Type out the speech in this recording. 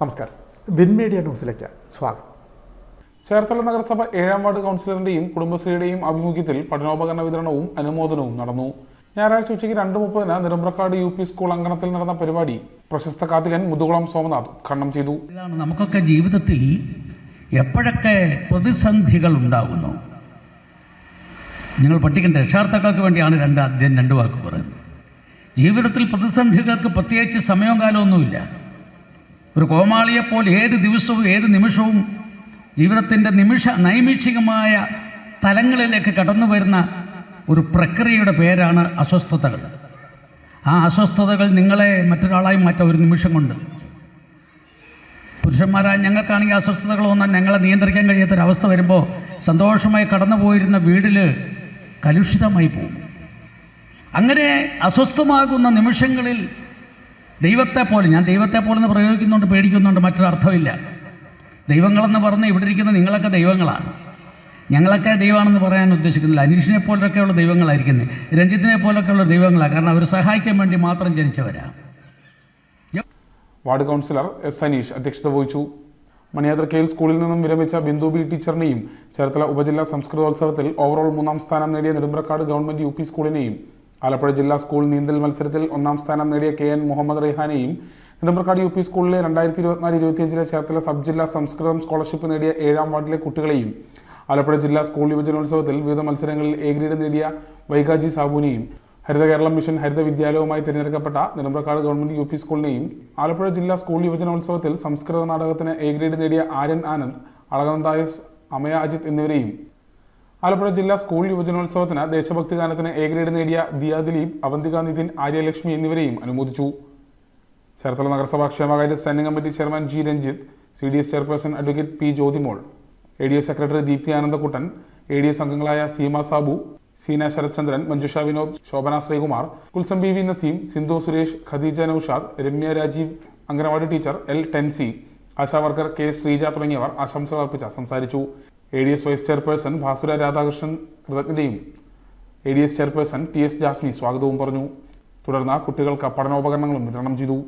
നമസ്കാരം. Win media ന്യൂസിലേക്ക് സ്വാഗതം. ചേർത്തല നഗരസഭ ഏഴാം വാർഡ് കൗൺസിലറിന്റെയും കുടുംബശ്രീയുടെയും ആഭിമുഖ്യത്തിൽ പഠനോപകരണ വിതരണവും അനുമോദനവും നടന്നു. ഞായറാഴ്ച ഉച്ചയ്ക്ക് രണ്ട് മുപ്പതിന് നിരമ്പ്രക്കാട് യു പി സ്കൂൾ അങ്കണത്തിൽ നടന്ന പരിപാടി പ്രശസ്ത കാതികൻ മുതുകുളം സോമനാഥ് ഉദ്ഘാടനം ചെയ്തു. ഇതാണ് നമുക്കൊക്കെ ജീവിതത്തിൽ എപ്പോഴൊക്കെ പ്രതിസന്ധികൾ ഉണ്ടാകുന്നു നിങ്ങൾ പഠിക്കേണ്ട രക്ഷാർത്ഥക്കൾക്ക് വേണ്ടിയാണ് രണ്ട് ആദ്യം രണ്ട് വാക്ക് പറയുന്നത്. ജീവിതത്തിൽ പ്രതിസന്ധികൾക്ക് പ്രത്യേകിച്ച് സമയവും കാലമൊന്നുമില്ല ഒരു കോമാളിയെപ്പോലെ ഏത് ദിവസവും ഏത് നിമിഷവും ജീവിതത്തിന്റെ നിമിഷ നൈമിഷികമായ തലങ്ങളിലേക്ക് കടന്നു വരുന്ന ഒരു പ്രക്രിയയുടെ പേരാണ് അസ്വസ്ഥതകൾ. ആ അസ്വസ്ഥതകൾ നിങ്ങളെ മറ്റൊരാളായി മാറ്റ ഒരു നിമിഷം കൊണ്ട്. പുരുഷന്മാരായ ഞങ്ങൾക്കാണെങ്കിൽ അസ്വസ്ഥതകൾ വന്നാൽ ഞങ്ങളെ നിയന്ത്രിക്കാൻ കഴിയാത്തൊരവസ്ഥ വരുമ്പോൾ സന്തോഷമായി കടന്നു പോയിരുന്ന വീടിൽ കലുഷിതമായി പോകും. അങ്ങനെ അസ്വസ്ഥമാകുന്ന നിമിഷങ്ങളിൽ ദൈവത്തെ പോലെ ഞാൻ ദൈവത്തെ പോലെ എന്ന് പ്രയോഗിക്കുന്നുണ്ട് പേടിക്കുന്നുണ്ട് മറ്റൊരർത്ഥമില്ല. ദൈവങ്ങളെന്ന് പറഞ്ഞ് ഇവിടെ ഇരിക്കുന്ന നിങ്ങളൊക്കെ ദൈവങ്ങളാണ്. ഞങ്ങളൊക്കെ ദൈവമാണെന്ന് പറയാൻ ഉദ്ദേശിക്കുന്നില്ല. അനീഷിനെ പോലൊക്കെയുള്ള ദൈവങ്ങളായിരിക്കുന്നത് രഞ്ജിത്തിനെ പോലൊക്കെയുള്ള ദൈവങ്ങളാണ് കാരണം അവർ സഹായിക്കാൻ വേണ്ടി മാത്രം ജനിച്ചവരാണ് വാർഡ് കൗൺസിലർ എസ് അനീഷ് അധ്യക്ഷത വഹിച്ചു. മണിയാത്ര കെയിൽ സ്കൂളിൽ നിന്നും വിരമിച്ച ബിന്ദു ബി ടീച്ചറിനെയും ചേർത്തല ഉപജില്ലാ സംസ്കൃതോത്സവത്തിൽ ഓവറോൾ മൂന്നാം സ്ഥാനം നേടിയ നെടുമ്പ്രക്കാട് ഗവൺമെന്റ് യു സ്കൂളിനെയും ആലപ്പുഴ ജില്ലാ സ്കൂൾ നീന്തൽ മത്സരത്തിൽ ഒന്നാം സ്ഥാനം നേടിയ കെ എൻ മുഹമ്മദ് റിഹാനെയും നെടുമ്പ്രക്കാട് യു പി സ്കൂളിലെ രണ്ടായിരത്തി ഇരുപത്തിനാല് ഇരുപത്തിയഞ്ചിലെ ചേർത്തല സബ് ജില്ലാ സംസ്കൃതം സ്കോളർഷിപ്പ് നേടിയ ഏഴാം വാർഡിലെ കുട്ടികളെയും ആലപ്പുഴ ജില്ലാ സ്കൂൾ യുവജനോത്സവത്തിൽ വിവിധ മത്സരങ്ങളിൽ എ ഗ്രേഡ് നേടിയ വൈകാജി സാബുവിനെയും ഹരിത കേരളം മിഷൻ ഹരിത വിദ്യാലയവുമായി തിരഞ്ഞെടുക്കപ്പെട്ട നെടുമ്പ്രക്കാട് ഗവൺമെന്റ് യു പി സ്കൂളിനെയും ആലപ്പുഴ ജില്ലാ സ്കൂൾ യുവജനോത്സവത്തിൽ സംസ്കൃത നാടകത്തിന് എ ഗ്രേഡ് നേടിയ ആര്യൻ ആനന്ദ് അളകനന്ദായസ് അമയ അജിത് എന്നിവരെയും ആലപ്പുഴ ജില്ലാ സ്കൂൾ യുവജനോത്സവത്തിന് ദേശഭക്തി ഗാനത്തിന് എ ഗ്രേഡ് നേടിയ ദിയ ദിലീപ് അവന്തിക നിതിൻ ആര്യലക്ഷ്മി എന്നിവരെയും അനുമോദിച്ചു. ചേർത്തല നഗരസഭാ ക്ഷേമകാര്യ standing committee chairman G Ranjith C D S chairperson advocate P Jyothimol A D S secretary Deepthi Anandakuttan A D S അംഗങ്ങളായ Seema Sabu Seena Sarathchandran Manjusha Vinod Shobhana Sreekumar Kulsam B V Naseem Sindhu Suresh Khadeeja Noushad Ramya Rajeev anganwadi teacher L Tency ASHA worker K Sreeja തുടങ്ങിയവർ ആശംസകൾ അർപ്പിച്ച സംസാരിച്ചു. A D S vice chairperson Bhasura Radhakrishnan കൃതജ്ഞതയും A D S chairperson T S Jasmi സ്വാഗതവും പറഞ്ഞു. തുടർന്ന് കുട്ടികൾക്ക് പഠനോപകരണങ്ങളും വിതരണം ചെയ്തു.